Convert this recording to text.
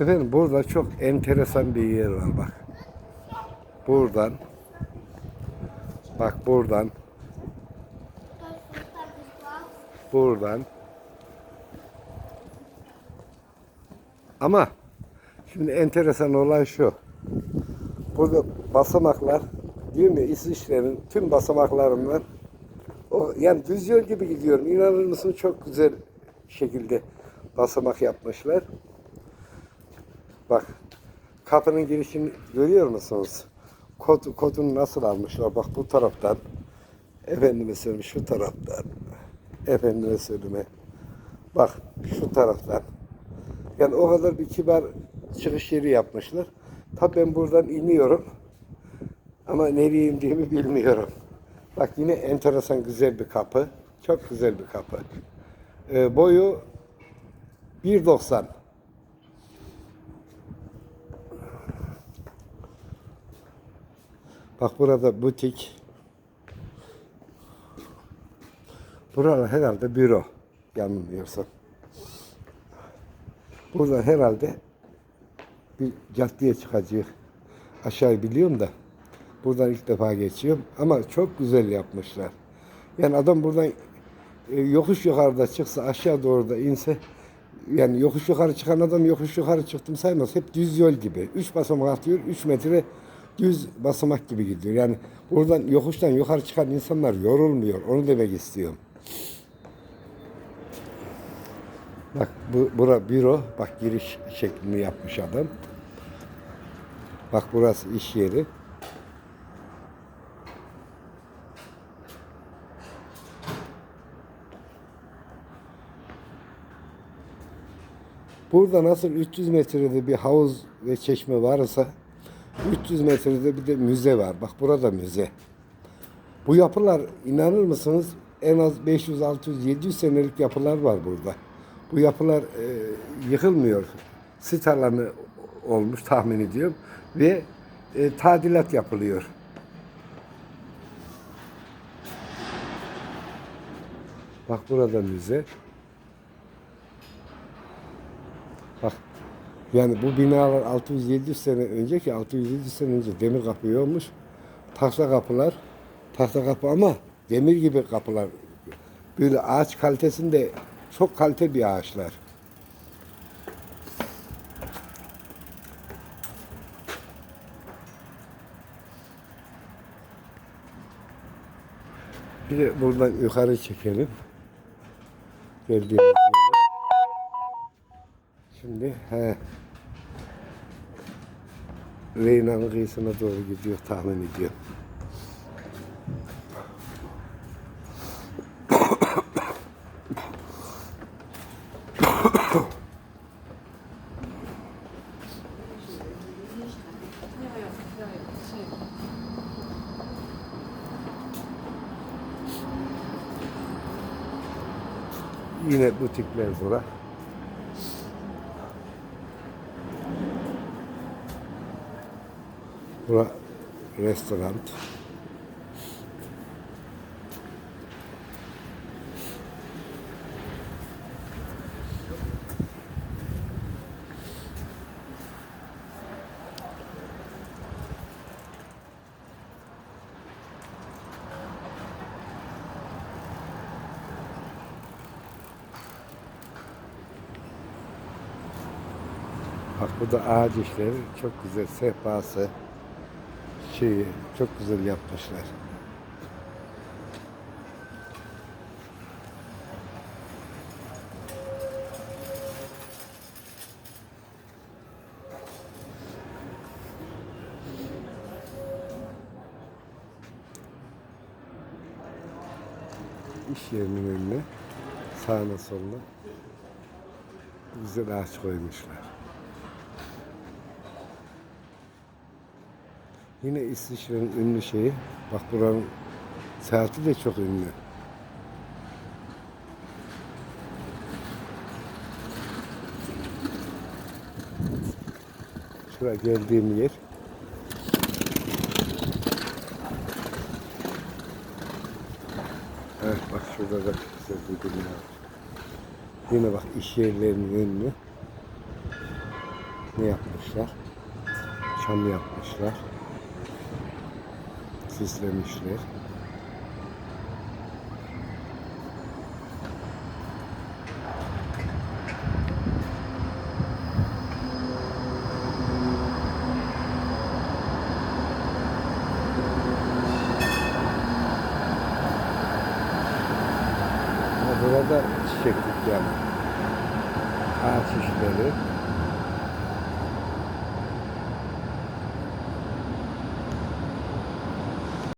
Efendim burada çok enteresan bir yer var bak. Buradan bak buradan buradan ama şimdi enteresan olan şu. Burada basamaklar diyorum ya İsviçre'nin tüm basamaklarından o yani düz yol gibi gidiyorum. İnanır mısın çok güzel şekilde basamak yapmışlar. Bak kapının girişini görüyor musunuz? Kod, kodunu nasıl almışlar? Bak bu taraftan. Efendime söyleyeyim şu taraftan. Efendime söyleyeyim. Bak şu taraftan. Yani o kadar bir kibar çıkış yeri yapmışlar. Tabii ben buradan iniyorum. Ama nereye indiğimi bilmiyorum. Bak yine enteresan güzel bir kapı. Çok güzel bir kapı. Ee, boyu 1.90. Bak burada butik. Burada herhalde büro. Yanılmıyorsam. Burada herhalde bir caddeye çıkacak. Aşağı biliyorum da. Buradan ilk defa geçiyorum. Ama çok güzel yapmışlar. Yani adam buradan e, yokuş yukarıda çıksa aşağı doğru da inse yani yokuş yukarı çıkan adam yokuş yukarı çıktım saymaz. Hep düz yol gibi. Üç basamak atıyor. Üç metre düz basamak gibi gidiyor. Yani buradan yokuştan yukarı çıkan insanlar yorulmuyor. Onu demek istiyorum. Bak bu bura büro. Bak giriş şeklini yapmış adam. Bak burası iş yeri. Burada nasıl 300 metrede bir havuz ve çeşme varsa 300 metrede bir de müze var. Bak burada müze. Bu yapılar inanır mısınız en az 500, 600, 700 senelik yapılar var burada. Bu yapılar e, yıkılmıyor. Sit alanı olmuş tahmin ediyorum ve e, tadilat yapılıyor. Bak burada müze. Yani bu binalar 600-700 sene önce ki 600-700 sene önce demir kapı olmuş. Tahta kapılar. Tahta kapı ama demir gibi kapılar. Böyle ağaç kalitesinde çok kalite bir ağaçlar. Bir de buradan yukarı çekelim. Geldiğimiz. Şimdi he. Reyna'nın kıyısına doğru gidiyor tahmin ediyorum. Yine butikler bura. Bura restoran. Bak bu da ağaç işleri çok güzel sehpası şeyi çok güzel yapmışlar. İş yerinin önüne sağına soluna güzel ağaç koymuşlar. Yine İsviçre'nin ünlü şeyi. Bak buranın saati de çok ünlü. Şuraya geldiğim yer. Heh, bak şurada da güzel bir. Yine bak iş yerlerinin önünü. Ne yapmışlar? Çam yapmışlar. Süslemişler. Burada çiçeklik yani. Ağaç işleri.